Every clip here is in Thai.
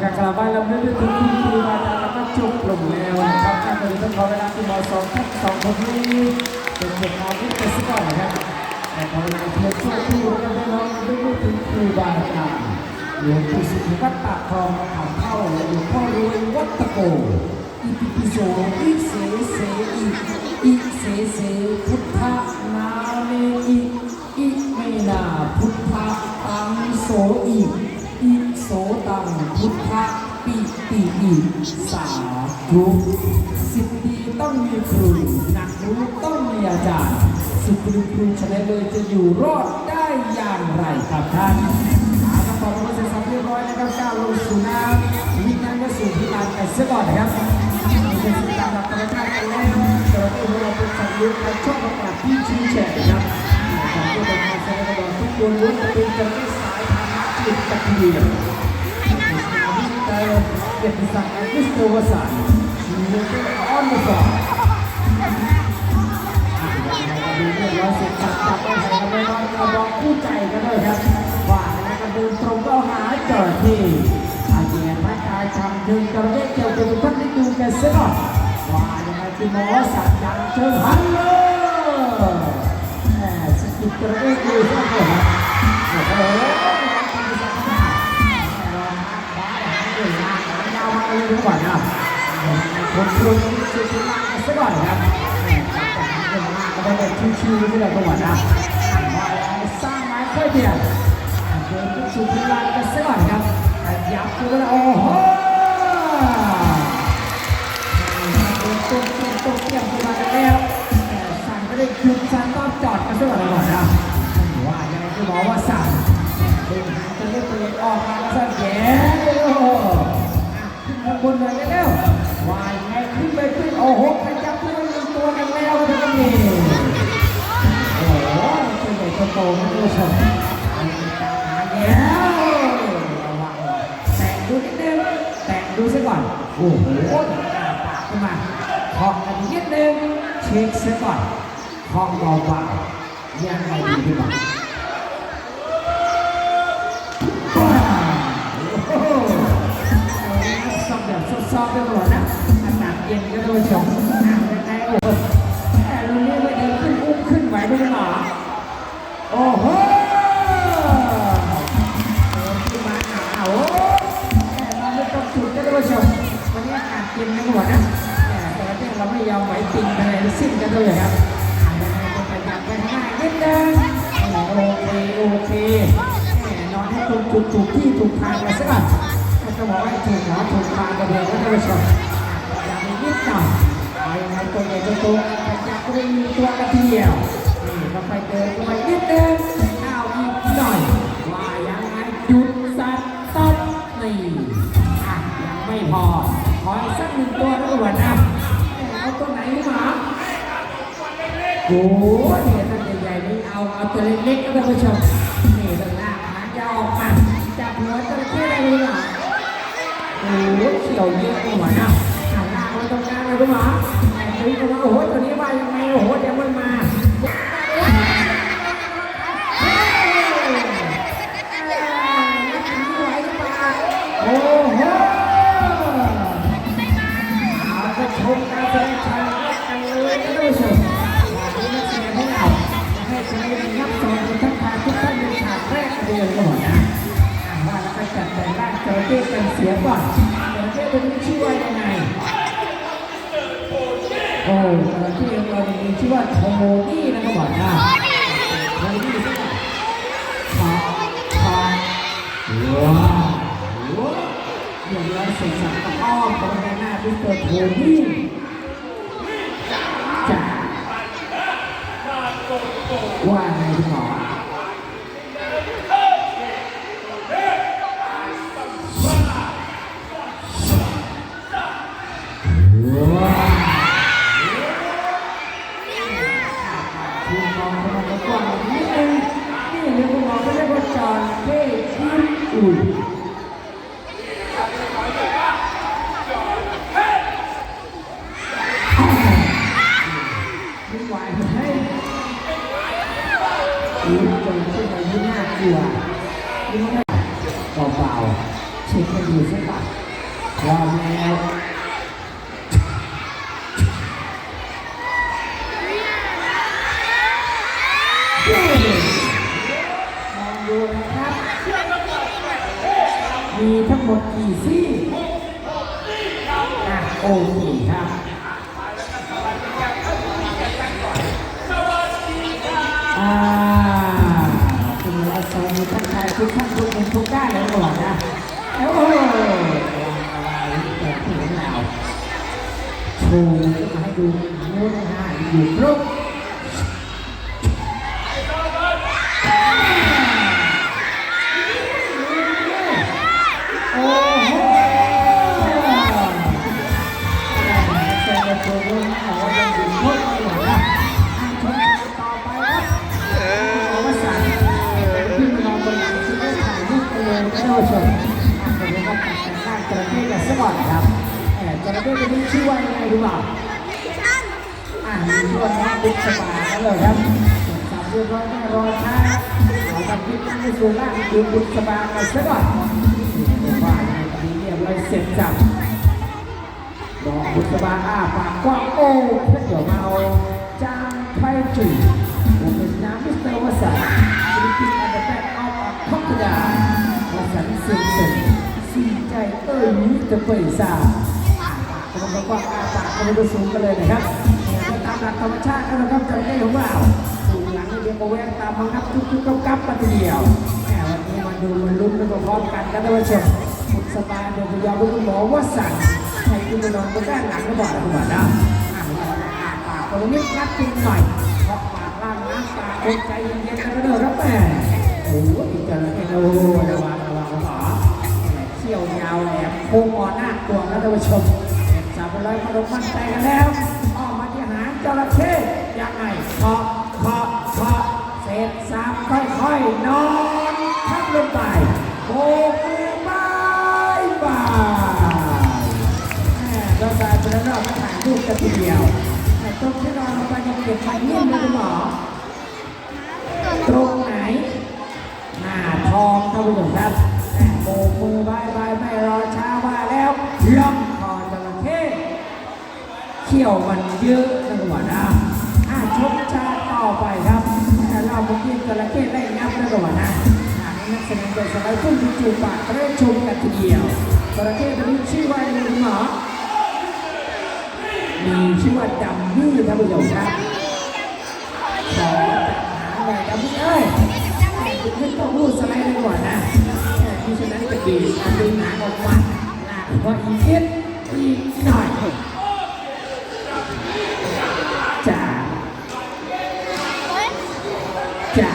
ต่อไปเราไม่ได้ถึงคุณครูบาแล้วก็จบลงแล้วนะครับการปฏิบัติขอเวลาที่มสองทั้งสองคนนี้เป็นเด็กน้องที่เป็นสกอตนะครับแต่ขอเวลาเพียงช่วยครูกันได้น้องไม่ได้ถึงครูบาอาจารย์หลวงปู่สุขวัดตากทองขาวเท่าหลวงพ่อรวยวัดตะโกอิติปิโสอิเสเสอิอิเสเสพุทธนาเมอิอิเมนาพุทธตังโสอิอิ โสตังพุทธปิติอิสาธุสิทธิต้องมีครูหนักรู้ต้องมีอาจารย์สิทธิครูชนะเลยจะอยู่รอดได้อย่างไรครับท่านอาคำตอบมาเสร็จสับเรียบร้อยนะครับก้าวลงสู่น้ำวิญญาณก็สู่พิลานกันเสียก่อนนะครับเป็นสิ่งตามหลักธรรมชาติแล้วแต่ว่าที่เราเป็นสัตว์เลี้ยงกันชอบประกาศที่ชี้แจงนะครับของตัวเป็นมาแสดงทุกตัวล้วนจะเป็นจระเข้สายพันธุ์จิตตะเกียบ เกียรติศักดิ์คริสโตวสันชีวิตออนเดอะฟอร์ดูเรื่องร้อยเสร็จสับจับไปใส่กันไปนอนกระบอกคู่ใจกันด้วยครับว่าในกระดูตรงก็หาจอที่อาเจียนร่างกายทำดึงกระเด็นเกี่ยวกับท่านได้ดูกันเสียก่อนว่ายังไงที่หมอสัตว์ดังเชิงฮัลโหลแหมสกิดกระเด็นดูซะก่อนโอ้โห ยาวมาเลยทุกวันนะคนคนนี้สุดที่มากกันซะก่อนครับแต่มากก็ได้ชิวๆที่เราทุกวันนะสร้างไม้ค่อยเดียวเดินขึ้นสู่พิลานกันสักหน่อยครับยับตัวแล้วโอ้โห ตัวใหญ่ตัวโตนะทุกผู้ชมแล้วระวังแตะดูนิดนึงแตะดูซะก่อน โอ้โหอ่าปากขึ้นมาเคาะกันนิดนึงเช็คซะก่อนเคาะเบาๆยังไงดีพี่บอกว้าซอบแบบซอบๆไปหมดนะอากาศเย็นก็ต้องชมอ่างยังไงโอ้โหแต่เราเรียก กาศเย็นทั้หมดนะแต่ประเทศเราไม่ยอมไหวติงอะไรสิ้นกันด้วยครับไงก็พยายามไปข้างหน้านิดนึงโอเคโอเคนอนให้ตรงจุดถูกที่ถูกทางกันสักหน่อยจะบอกว่าถูกหมอถูกทางกันเลยนะท่านผู้ชมอย่าไปนิดหน่อยเอายังไงตัวใหญ่ตัวโตพยายามก็ไม่มีตัวกระเทียวนี่ก็ไปเดินไปนิดนึงเอาอีกหน่อยว่ายังไงหยุดสัตว์ตัดนี่อะยังไม่พอ ออีกสักหนึ่งตัวนะทุกคนนะเอาตัวไหนหมาโอ้โหเนี่ยตัวใหญ่ๆนี่เอาเอาตัวเล็กๆก็ท่านผู้ชมนี่ตรงหน้าหางจะออกมาจับหัวจระเข้ได้เลยหรอโอ้โหเขียวเยอะทุกคนนะหันหน้ามาตรงกลางเลยทุกหมาแต่ถึงก็ว่าโอ้โหตัวนี้ว่ายังไงโอ้โหเดี๋ยวมันมา โอ้จระเข้ของเรามีชื่อว่าโทโมนี่นะครับบอกนะโทโมนี่สักหน่อยขาขาว้าวอยวเราเสร็จสับกับอ้อมของแม่หน้าพิสเกอร์โทนี่จ้าว่าไงคุณหมอ อุ่ไม่ไหวให้ยิ้มจนขึ้นมายิ่น่ากลัวยิ้มไม่เบาๆเช็คให้ดูสักหน่อย ซี่อะโอ้โหครับอ่าคุณวาสมีท่านชายทุกท่านทุกคนทุกด้านเลยก่อนนะโอ้โหอะไรเกิดขึ้นแล้วโชว์มาให้ดูนู้นนะฮะอยู่ครบ ชื่อว่ายังไงรู้เปล่าอ่ามีชื่อว่าน้องบุ๊กสบายนั่นเลยครับสามเรียบร้อยไม่รอช้าเอทำคลิปนั่งในส่วนล่างคือบุ๊กสบายกันสักก่อนว่าในตอนนี้เรียบร้อยเสร็จจับบอกบุษบาอ้าปากกว้างโอ้เพื่อเดี๋ยวมาเอาจางไพ่จุ่ผมเป็นน้ำมิสเตอร์วสันต์ฟิลิปปินส์อันดับแรกออฟอัพพัทยาวสันต์สิงห์สงสีใจเอ้ยมิสเตอร์เปย์ซ่า อ่าปากกว้างว้าอาปากก็ไม่ต้องสูงกันเลยนะครับตามหลักธรรมชาตินะครับจระเข้ของเราถูกหลังเดียกวก็แวกตามมังคับทุกๆกับกับมาทีเดียวแหมวันนี้มาดูมาลุ้นไปพร้อมกันครับท่านผู้ชมบุษบายโดยพยาคุณหมอวสันต์ใครคุณไปนอนบนด้านหลังก็บอกนะคุณบอนะอ่าปากคนนี้งัดจริงหน่อยเพราะปากล่างน้ำปากคนใจเย็นๆกันเด้อครับแม่โอ้โหอีกจะเอ้ระวังระวังระวังเชี่ยวยาวแหลมโค้งอ่อนหน้าตัวนะท่านผู้ชม จับไปเลยมาดมมั่นใจกันแล้วออกมาที่หางจระเข้ยังไงเคาะเคาะเคาะเศษสามค่อยๆนอนทับลงไปโอ้โหบายบายแม่เรากลายเป็นรอบมาถ่ายรูปกันทีเดียวแต่ตรงที่นอนลงไปยังเก็บไฟเงียบเลยคุณหมอตรงไหนหน้าทองท่านผู้ชมครับโบกมือบายบายไม่รอช้าว่าแล้วล่อง เขี้ยวมันเยอะนะคุณหมอนะอะชมชาต่อไปครับแต่เราเมื่อกี้จระเข้ไล่งับนะคุณหมอนะอะนี่นักแสดงโดยสไลด์พุ่งจู่ๆปากเริ่มชมกันทีเดียวจระเข้ตัวนี้ชื่อว่าอะไรคุณหมอมีชื่อว่าดัมมี่ท่านผู้ชมครับขอหาหน่อยดัมมี่เอ้ยไม่ต้องรูดสไลด์เลยก่อนนะที่ฉะนั้นจะดีการดึงหางออกมาหนักกว่าอีกนิดอีกหน่อยจ้าจ้า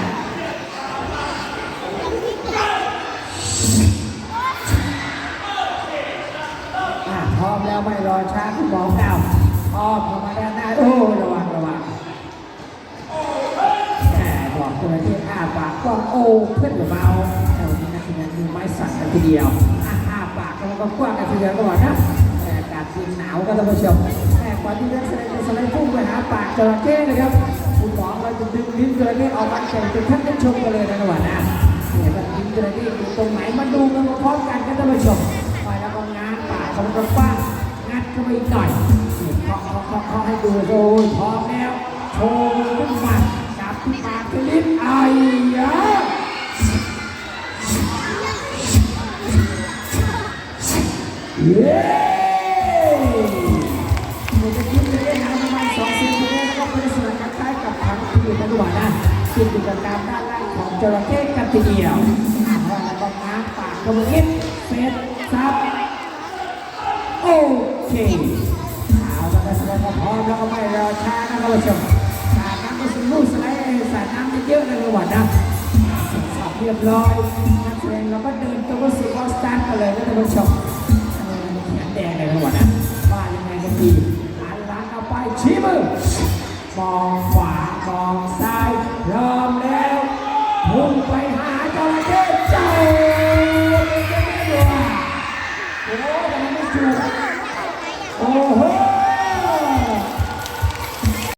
อะพร้อมแล้ว ไม่รอช้าคุณหมอเก่าอ้อมเข้ามาด้านหน้าโอ้ระวังระวังแหมบอกตัวที่อ้าปากกว้างโอ้เพื่อนกับเบาแต่วันนี้นักแสดงมือไม้สั่นกันทีเดียวอ้าปากแล้วก็กว้างกันทีเดียวก็บอกนะแต่อากาศเย็นหนาวก็ต้องผู้ชมแต่ก่อนที่นักแสดงจะสไลด์พุ่งไปหาปากจระเข้นะครับคุณหมอเราจะดึงลิ้นจระเข้ออกมาแข่งจนท่านได้ชมกันเลยนะว่านะเนี่ยว่าลิ้นจระเข้อยู่ตรงไหนมาดูกันพร้อมกันกันท่านผู้ชมไปแล้วก็ง้างปากของกระป้า เข้าไปอีกหน่อยเคาะเคาะเคาะเคาะให้ดูโอ้ยพร้อมแล้วโชว์ขึ้นมาจับที่ปากที่ลิ้นไอ้ยะเย้มันจะกินไปได้นานประมาณสองสิบชั่วโมงแล้วก็เป็นส่วนคล้ายๆกับถังที่อยู่ในระหว่างนะที่อยู่กับตามด้านล่างของจระเข้กันทีเดียวแล้วก็ง้างปากเข้าไปนิดเฟสซับ เคเอาละก็แสดงว่าพร้อมแล้วก็ไม่รอช้านะท่านผู้ชมสาดน้ำก็สมูทสไลด์สาดน้ำเยอะๆเลยว่ะนะสอบเรียบร้อยนักแสดงเราก็เดินตัวก็สุดออสตาร์กันเลยนะท่านผู้ชมเออแขนแดงเลยว่ะนะว่ายังไงกันดีหันหลังเอาไปชี้มือมองขวามองซ้ายพร้อมแล้วพุ่งไปหาจระเข้เจ้าเป็นจะไม่ดูอะโอ้โหแต่มันไม่ถูก Ojo.